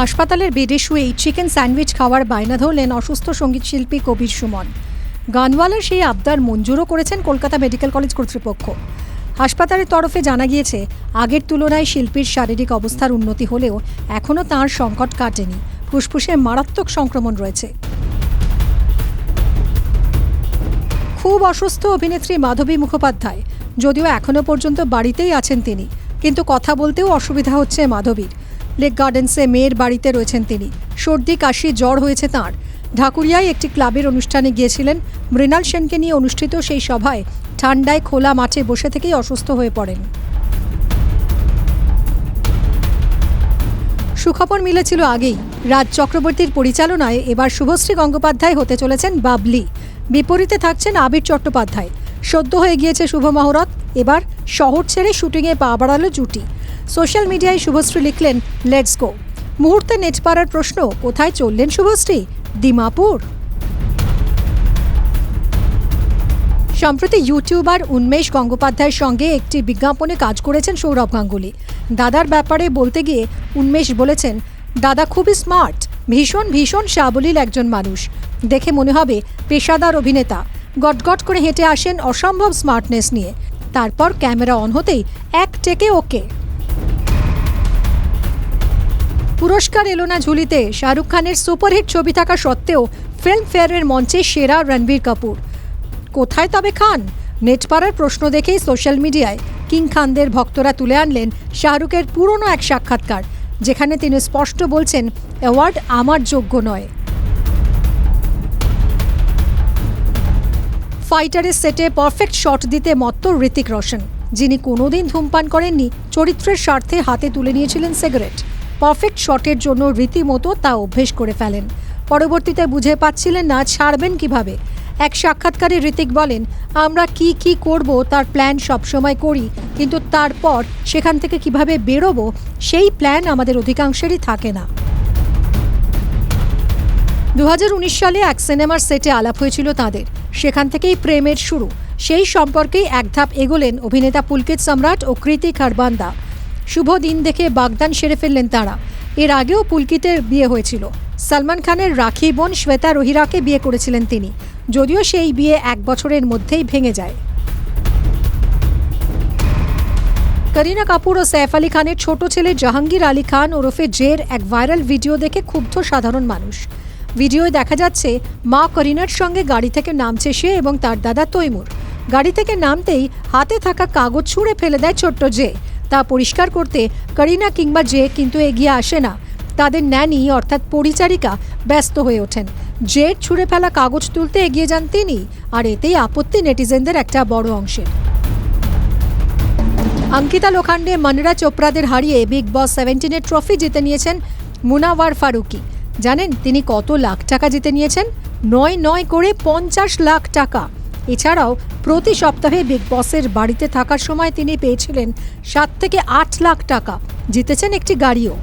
হাসপাতালের বেডে শুয়েই চিকেন স্যান্ডউইচ খাওয়ার বায়না ধরলেন অসুস্থ সংগীত শিল্পী কবির সুমন। গানওয়ালার সেই আবদার মঞ্জুরও করেছেন কলকাতা মেডিকেল কলেজ কর্তৃপক্ষ। হাসপাতালের তরফে জানা গিয়েছে, আগের তুলনায় শিল্পীর শারীরিক অবস্থার উন্নতি হলেও এখনও তাঁর সংকট কাটেনি। ফুসফুসে মারাত্মক সংক্রমণ রয়েছে। খুব অসুস্থ অভিনেত্রী মাধবী মুখোপাধ্যায়, যদিও এখনও পর্যন্ত বাড়িতেই আছেন তিনি। কিন্তু কথা বলতেও অসুবিধা হচ্ছে মাধবীর। লেক গার্ডেন্সে মেয়ের বাড়িতে রয়েছেন তিনি। সর্দি, কাশি, জ্বর হয়েছে তাঁর। ঢাকুরিয়ায় একটি ক্লাবের অনুষ্ঠানে গিয়েছিলেন মৃণাল সেনকে নিয়ে অনুষ্ঠিত সেই সভায় ঠান্ডায় খোলা মাঠে বসে থেকেই অসুস্থ হয়ে পড়েন। সুখবর মিলেছিল আগেই। রাজ চক্রবর্তীর পরিচালনায় এবার শুভশ্রী গঙ্গোপাধ্যায় হতে চলেছেন বাবলি। বিপরীতে থাকছেন আবির চট্টোপাধ্যায়। সদ্য হয়ে গিয়েছে শুভ মহরত। এবার শহর ছেড়ে শুটিংয়ে পা বাড়ালো জুটি। সোশ্যাল মিডিয়ায় শুভশ্রী লিখলেন লেটস গো মুহূর্তে নেট পাড়ার প্রশ্ন, কোথায় চললেন শুভশ্রী? দিমাপুর? সম্প্রতি ইউটিউবার উন্মেষ গঙ্গোপাধ্যায়ের সঙ্গে একটি বিজ্ঞাপনে কাজ করেছেন সৌরভ গাঙ্গুলি। দাদার ব্যাপারে বলতে গিয়ে উন্মেষ বলেছেন, দাদা খুবই স্মার্ট, ভীষণ ভীষণ সাবলীল একজন মানুষ। দেখে মনে হবে পেশাদার অভিনেতা। গটগট করে হেঁটে আসেন অসম্ভব স্মার্টনেস নিয়ে। তারপর ক্যামেরা অন হতেই এক টেকে ওকে। পুরস্কার এলো না ঝুলিতে। শাহরুখ খানের সুপারহিট ছবি থাকা সত্ত্বেও ফিল্মফেয়ারের মঞ্চে সেরা রণবীর কাপুর। কোথায় তবে খান? নেটপাড়ার প্রশ্ন দেখেই সোশ্যাল মিডিয়ায় কিং খানদের ভক্তরা তুলে আনলেন শাহরুখের পুরনো এক সাক্ষাৎকার, যেখানে তিনি স্পষ্ট বলছেন, অ্যাওয়ার্ড আমার যোগ্য নয়। ফাইটারের সেটে পারফেক্ট শট দিতে মত্ত ঋতিক রোশন, যিনি কোনোদিন ধূমপান করেননি, চরিত্রের স্বার্থে হাতে তুলে নিয়েছিলেন সিগারেট। পারফেক্ট শটের জন্য রীতিমতো তা অভ্যেস করে ফেলেন। পরবর্তীতে বুঝে পাচ্ছিলেন না ছাড়বেন কীভাবে। এক সাক্ষাৎকারে ঋতিক বলেন, আমরা কি কি করব তার প্ল্যান সবসময় করি, কিন্তু তারপর সেখান থেকে কীভাবে বেরোবো সেই প্ল্যান আমাদের অধিকাংশেরই থাকে না। দু হাজার উনিশ সালে এক সিনেমার সেটে আলাপ হয়েছিল তাদের। সেখান থেকেই প্রেমের শুরু। সেই সম্পর্কেই এক ধাপ এগোলেন অভিনেতা পুলকিত সম্রাট ও কৃতিক হারবান্দা শুভ দিন দেখে বাগদান সেরে ফেললেন তারা। এর আগেও পুলকিতের বিয়ে হয়েছিল। সালমান খানের রাখি বোন শ্বেতা রহিরাকে বিয়ে করেছিলেন তিনি। যদিও সেই বিয়ে এক বছরের মধ্যেই ভেঙে যায়। করিনা কাপুর ও সৈফ আলী খানের ছোট ছেলে জাহাঙ্গীর আলী খান ওরফে জের এক ভাইরাল ভিডিও দেখে ক্ষুব্ধ সাধারণ মানুষ। ভিডিওয় দেখা যাচ্ছে, মা করিনার সঙ্গে গাড়ি থেকে নামছে সে এবং তার দাদা তৈমুর। গাড়ি থেকে নামতেই হাতে থাকা কাগজ ছুঁড়ে ফেলে দেয় ছোট্ট জে। তা পরিষ্কার করতে করিনা কিংবা জে কিন্তু এগিয়ে আসে না। তাদের ন্যানি অর্থাৎ পরিচারিকা ব্যস্ত হয়ে ওঠেন। জের ছুঁড়ে ফেলা কাগজ তুলতে এগিয়ে যান তিনি, আর এতেই আপত্তি নেটিজেনদের একটা বড় অংশের অঙ্কিতা লোখান্ডে মনরা চোপড়াদের হারিয়ে বিগ বস সেভেন্টিনের ট্রফি জিতে নিয়েছেন মুনাওয়ার ফারুকি। জানেন তিনি কত লাখ টাকা জিতে নিয়েছেন? নয় নয় করে পঞ্চাশ লাখ টাকা। এছাড়াও প্রতি সপ্তাহে বিগ বসের বাড়িতে থাকার সময় তিনি পেয়েছিলেন সাত থেকে আট লাখ টাকা। জিতেছেন একটি গাড়িও।